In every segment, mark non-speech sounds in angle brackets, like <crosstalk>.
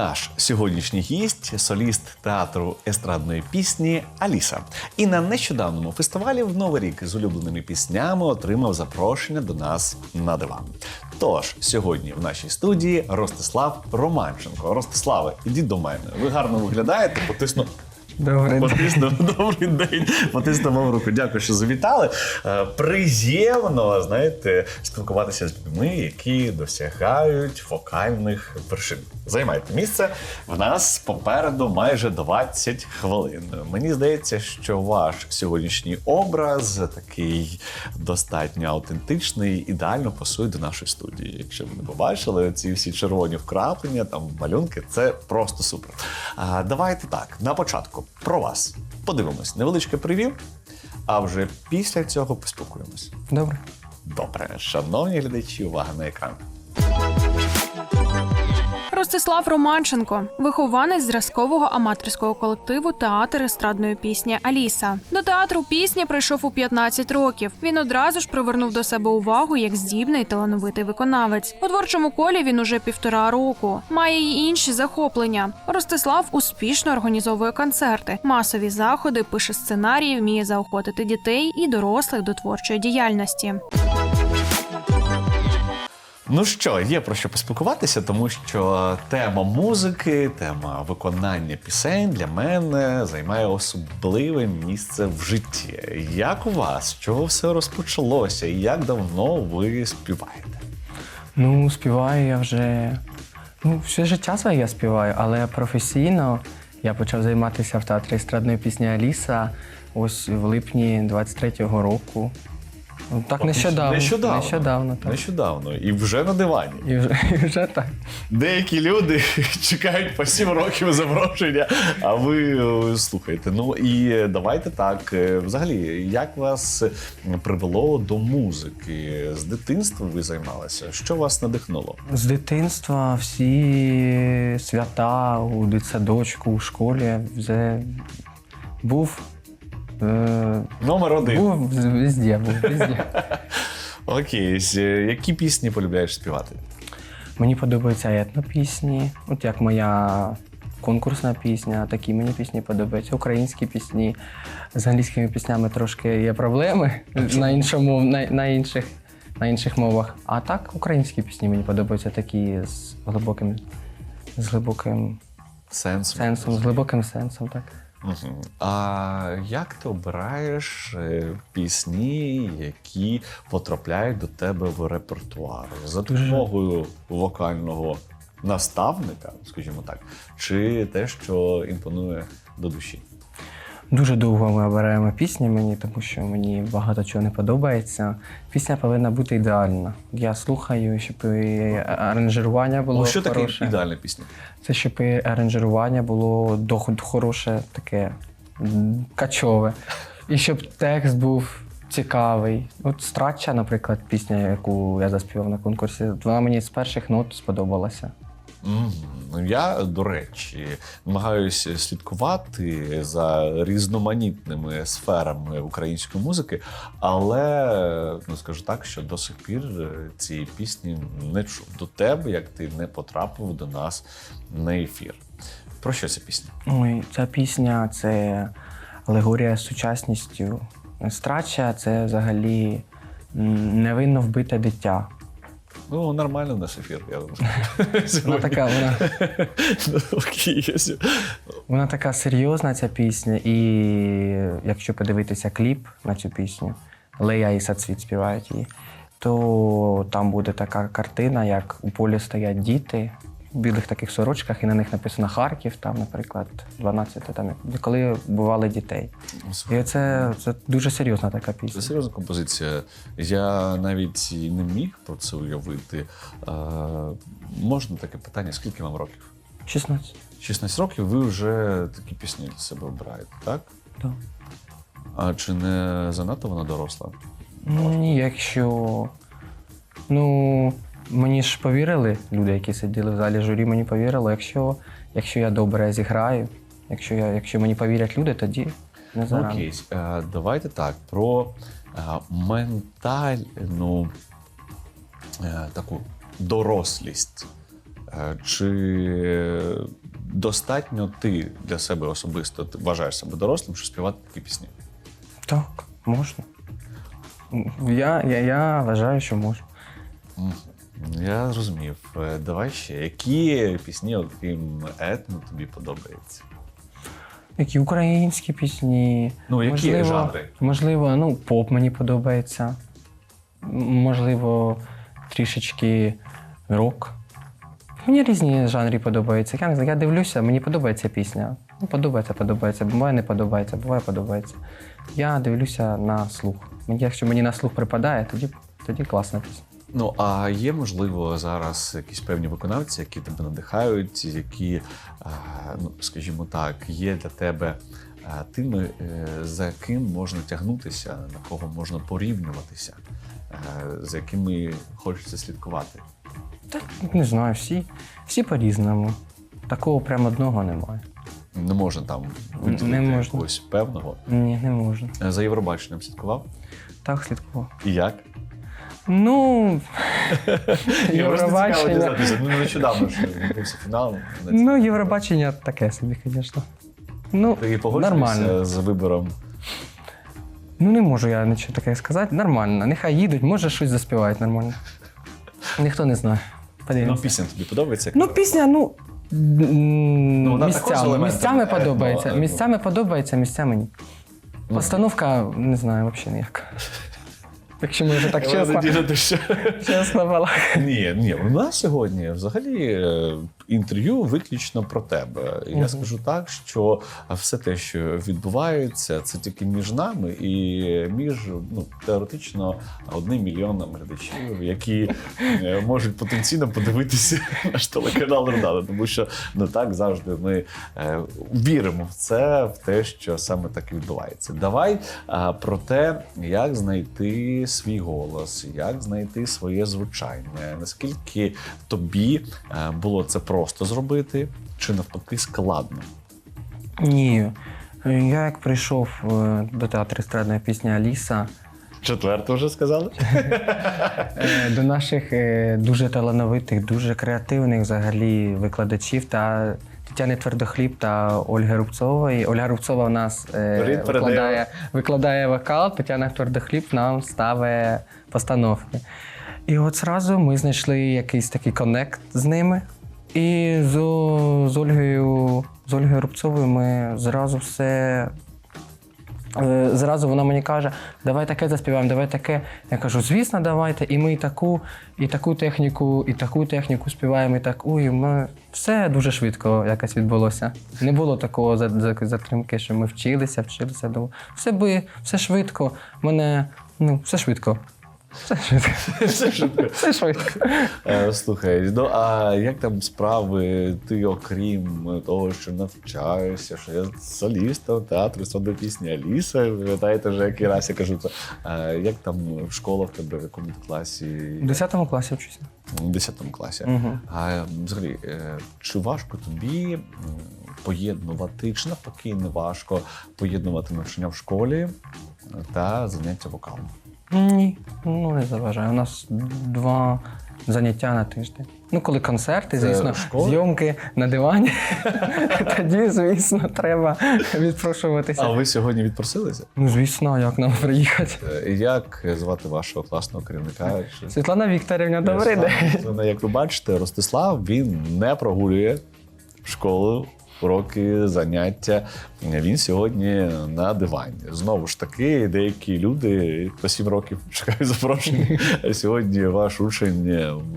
Наш сьогоднішній гість соліст театру естрадної пісні Аліса. І на нещодавному фестивалі в Новий рік з улюбленими піснями отримав запрошення до нас на диван. Тож сьогодні в нашій студії Ростислав Романченко. Ростиславе, ідіть до мене. Ви гарно виглядаєте, потисну. Добре. Потиснув <laughs> добрий день. Потиснув вам руку. Дякую, що завітали. Е, Приємно, знаєте, спілкуватися з людьми, які досягають вокальних вершин. Займайте місце. В нас попереду майже 20 хвилин. Мені здається, що ваш сьогоднішній образ такий достатньо автентичний, ідеально пасує до нашої студії. Якщо ви не побачили ці всі червоні вкраплення, там малюнки, це просто супер. А, давайте так, на початку про вас подивимось. Невеличке прев'ю, а вже після цього поспілкуємось. Добре. Добре, шановні глядачі, увага на екран. Ростислав Романченко, вихованець зразкового аматорського колективу театр естрадної пісні Аліса. До театру пісні прийшов у 15 років. Він одразу ж привернув до себе увагу як здібний талановитий виконавець. У творчому колі він уже півтора року. Має й інші захоплення. Ростислав успішно організовує концерти, масові заходи, пише сценарії, вміє заохотити дітей і дорослих до творчої діяльності. Ну що, є про що поспілкуватися, тому що тема музики, тема виконання пісень для мене займає особливе місце в житті. Як у вас? З чого все розпочалося? І як давно ви співаєте? Ну, співаю я вже. Ну, все життя своє я співаю, але професійно я почав займатися в театрі естрадної пісні Аліса ось в липні 23-го року. Так нещодавно. Нещодавно. Нещодавно, так. Нещодавно. І вже на дивані. І вже, <laughs> і вже так. Деякі люди <laughs> чекають по сім років запрошення, а ви е, слухаєте. Ну і давайте так. е, Взагалі, як вас привело до музики? З дитинства ви займалися? Що вас надихнуло? З дитинства всі свята у дитсадочку, у школі вже був. Е, Номер один. був везде, був везде. <laughs> Окей, е, які пісні полюбляєш співати? Мені подобаються етнопісні, от як моя конкурсна пісня, такі мені пісні подобаються. Українські пісні. З англійськими піснями трошки є проблеми на, іншому, на, на, інших, на інших мовах. А так, українські пісні мені подобаються такі з глибоким, з глибоким Сенс. сенсом, з глибоким сенсом, так. А як ти обираєш е, пісні, які потрапляють до тебе в репертуар? За допомогою вокального наставника, скажімо так, чи те, що імпонує до душі? Дуже довго ми обираємо пісні мені, тому що мені багато чого не подобається. Пісня повинна бути ідеальна. Я слухаю, щоб і аранжування було Ну, що таке хороше. ідеальна пісня? Це щоб і аранжування було доход хороше, таке качове. І щоб текст був цікавий. От Страча, наприклад, пісня, яку я заспівав на конкурсі, вона мені з перших нот сподобалася. Мгм. Ну, Я, до речі, намагаюся слідкувати за різноманітними сферами української музики, але ну скажу так, що до сих пір цієї пісні не чув до тебе, як ти не потрапив до нас на ефір. Про що ця пісня? Ця пісня це алегорія з сучасністю. Страча це взагалі невинно вбите диття. Ну, нормально наш ефір, я думаю. Вона така, вона, вона така серйозна, ця пісня, і якщо подивитися кліп на цю пісню, Лея і Сацвіт співають її, то там буде така картина, як у полі стоять діти білих таких сорочках, і на них написано Харків, там, наприклад, 12, там, коли бували дітей. І це, це дуже серйозна така пісня. Це серйозна композиція. Я навіть не міг про це уявити. Е, можна таке питання: скільки вам років? 16. 16 років ви вже такі пісні для себе обираєте, так? Так. А чи не занадто вона доросла? Ну, ні, якщо Ну, мені ж повірили люди, які сиділи в залі журі, мені повірили. Якщо, якщо я добре зіграю, якщо, я, якщо мені повірять люди, тоді не зарано. окей, е, давайте так про е, ментальну е, таку дорослість. Чи достатньо ти для себе особисто ти вважаєш себе дорослим, щоб співати такі пісні? Так, можна. Я, я, я вважаю, що можу. Я зрозумів. Е, Давай ще. Які пісні, окрім етно, тобі подобаються? Які українські пісні. Ну, які можливо, жанри? Можливо, ну, поп мені подобається. Можливо, трішечки рок. Мені різні жанри подобаються. Я я дивлюся, мені подобається пісня. Ну, подобається, подобається. Буває не подобається, буває подобається. Я дивлюся на слух. Якщо мені на слух припадає, тоді, тоді класна пісня. Ну, а є, можливо, зараз якісь певні виконавці, які тебе надихають, які, е, ну, скажімо так, є для тебе е, тими, е, за ким можна тягнутися, на кого можна порівнюватися, за якими хочеться слідкувати. Та не знаю, всі, всі по-різному. Такого прям одного немає. Не можна там виділити Не можна. якогось певного. Ні, не можна. За Євробаченням слідкував. Так слідкував. І як? Ну, <laughs> Євробачення. Ну, нещодавно ж відбувся фінал. Ну, Євробачення таке собі, звісно. Ну, Ти погоджуєшся нормально. з вибором Ну, не можу я нічого таке сказати. Нормально. Нехай їдуть, може щось заспівають нормально. Ніхто не знає. Ну, пісня тобі подобається? Ну, пісня, ну. з місцями, місцями етно, подобається. етно. Місцями подобається, місцями ні. Постановка, не знаю, взагалі ніяк. Якщо ми вже так чесно, чесно балакаємо. Ні, ні, у нас сьогодні взагалі е, інтерв'ю виключно про тебе. Я скажу так, що все те, що відбувається, це тільки між нами і між ну теоретично одним мільйоном глядачів, які е, можуть потенційно подивитися <laughs> наш телеканал Родана, тому що не так завжди ми е, віримо в це, в те, що саме так і відбувається. Давай про те, як знайти свій голос, як знайти своє звучання, наскільки тобі е, було це просто зробити, чи навпаки складно? Ні. Я як прийшов е, до театру естрадної пісні Аліса, Четверте вже сказали? е, до наших дуже талановитих, дуже креативних взагалі викладачів та Тетяни Твердохліб та Ольги Рубцової. Ольга Рубцова в нас е, викладає, викладає вокал, Тетяна Твердохліб нам ставить постановки. І от зразу ми знайшли якийсь такий коннект з ними. І з, з Ольгою, з Ольгою Рубцовою ми зразу все Зразу вона мені каже, давай таке заспіваємо, давай таке. Я кажу, звісно, давайте. І ми і таку, і таку техніку, і таку техніку співаємо, і таку. І ми... Все дуже швидко якось відбулося. Не було такого за- за- затримки, що ми вчилися, вчилися. Думаю, Все би, все швидко. Мене, ну, все швидко. Все швидко. Все швидко. Все швидко. Е, Слухай, ну а як там справи? Ти, окрім того, що навчаєшся, що я солістом театру сонної пісні Аліса, пам'ятаєте вже який раз я кажу це. Е, Як там школа в тебе, в якому ти класі? У 10 класі вчуся. У 10 класі. А взагалі, е, чи важко тобі поєднувати, чи навпаки не важко поєднувати навчання в школі та заняття вокалом? Ні, ну не заважає. У нас два заняття на тиждень. Ну, коли концерти, Це звісно, школа? зйомки на дивані, <laughs> тоді, звісно, треба відпрошуватися. А ви сьогодні відпросилися? Ну, звісно, як нам приїхати. Е, Як звати вашого класного керівника? Світлана Вікторівна, добрий день. Як ви бачите, Ростислав він не прогулює школу, уроки, заняття. Він сьогодні на дивані. Знову ж таки, деякі люди по сім років <laughs> чекають запрошення. Сьогодні ваш учень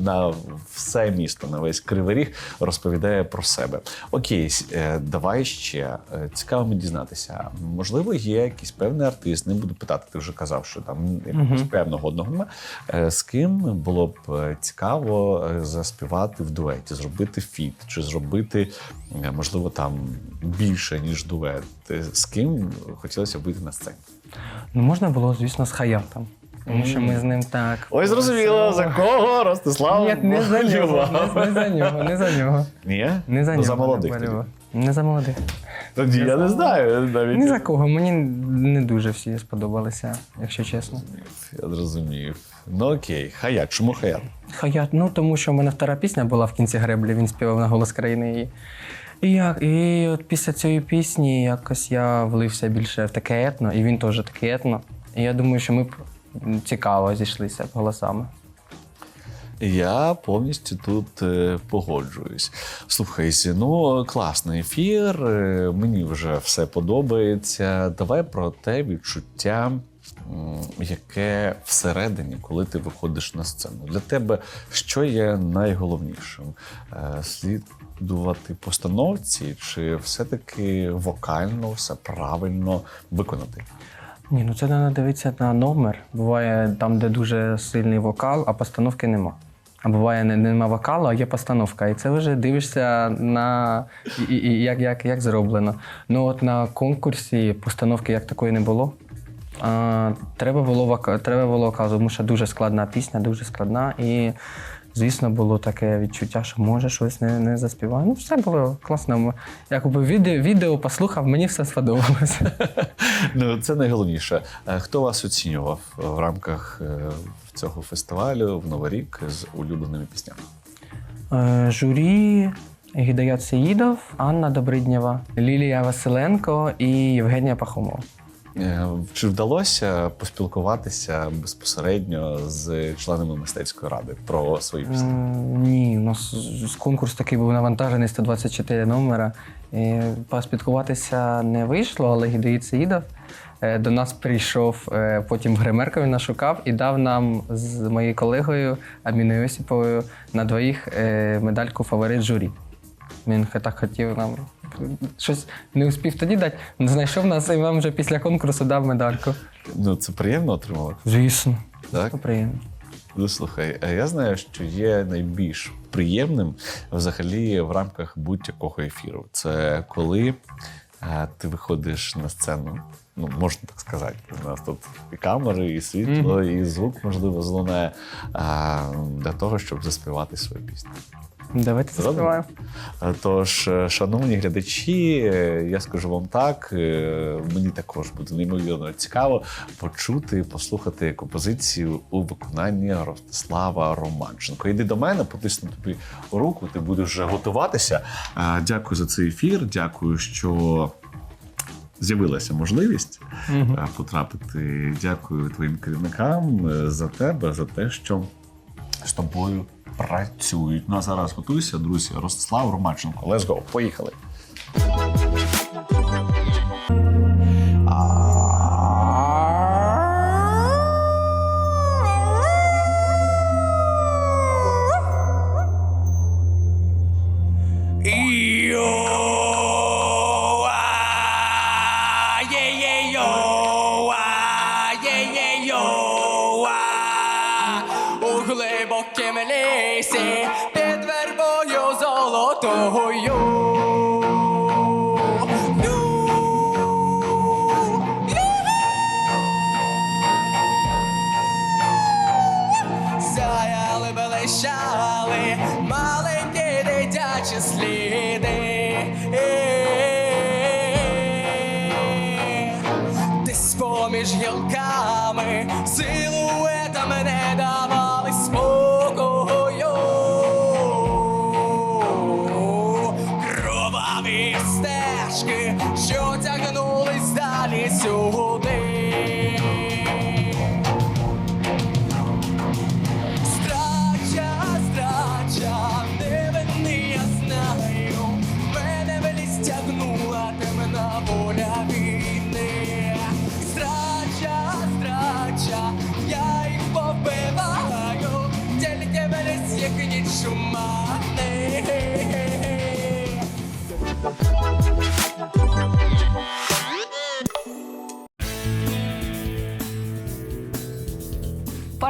на все місто, на весь кривий ріг розповідає про себе. Окей, е, давай ще Е, цікаво мені дізнатися. Можливо, є якийсь певний артист. Не буду питати, ти вже казав, що там якогось певного одного немає. Е, З ким було б цікаво заспівати в дуеті, зробити фіт, чи зробити, можливо, там більше, ніж дует. Е, З ким хотілося б вийти на сцені? Ну, можна було, звісно, з хаятом. Тому що ми з ним так. Ой, зрозуміло, за кого Ростислав Ні, не за нього, не, за нього, не за нього. Ні? Не за Ну, нього. За молодих не Не за молодих. Тоді я не знаю. Навіть. Ні за кого. Мені не дуже всі сподобалися, якщо чесно. Я зрозумів. Ну окей, хаят. Чому хаят? Хаят, ну тому що в мене втора пісня була в кінці греблі, він співав на голос країни її. І, як, і от після цієї пісні якось я влився більше в таке етно, і він теж таке етно. І я думаю, що ми б цікаво зійшлися голосами. Я повністю тут е, погоджуюсь. Слухайся, ну класний ефір. е, Мені вже все подобається. Давай про те відчуття, яке всередині, коли ти виходиш на сцену. Для тебе що є найголовнішим? Е, Слідувати постановці, чи все-таки вокально все правильно виконати? Ні, ну це треба дивитися на номер. Буває там, де дуже сильний вокал, а постановки нема. А буває, не, нема вокалу, а є постановка. І це вже дивишся на і, і, і як, як, як зроблено. Ну от на конкурсі постановки як такої не було. А, треба було треба було вокал, тому що дуже складна пісня, дуже складна. І, звісно, було таке відчуття, що може щось не, не заспіваю. Ну, все було класно. Якби відео, відео послухав, мені все сподобалося. Ну, це найголовніше. Е, Хто вас оцінював в рамках е, цього фестивалю в Новий рік з улюбленими піснями? Е, Журі Гідаят Сеїдов, Анна Добриднєва, Лілія Василенко і Євгенія Пахомова. Е, Чи вдалося поспілкуватися безпосередньо з членами мистецької ради про свої пісні? Ні, у нас конкурс такий був навантажений 124 номера. І поспілкуватися не вийшло, але Гідаїт Сеїдов е, до нас прийшов, е, потім в гримеркові нас шукав і дав нам з моєю колегою Аміною Осіповою на двоїх медальку фаворит журі. Він так хотів нам щось не успів тоді дати, знайшов нас і вам вже після конкурсу дав медальку. Ну, це приємно отримувати. Звісно. Так? Це приємно. Ну, слухай, е, я знаю, що є найбільш приємним взагалі в рамках будь-якого ефіру. Це коли е, ти виходиш на сцену. Ну, можна так сказати. У нас тут і камери, і світло, і звук, можливо, злунає а, для того, щоб заспівати свою пісню. Давайте Згоден? заспіваємо. Е, Тож, е, шановні глядачі, е, я скажу вам так, е, мені також буде неймовірно цікаво почути, послухати композицію у виконанні Ростислава Романченко. Йди до мене, потисну тобі руку, ти будеш вже готуватися. Дякую за цей ефір. Дякую, що. З'явилася можливість е, потрапити. Дякую твоїм керівникам за тебе, за те, що з тобою працюють. Ну а зараз готуйся, друзі. Ростислав Ромаченко. Let's go. Поїхали. Ah, yeah, yeah, yo, глибокім лісі під вербою золотою. Ю, Сяяли, блищали маленькі дитячі сліди. Десь поміж гілками силуетами не давали smoke.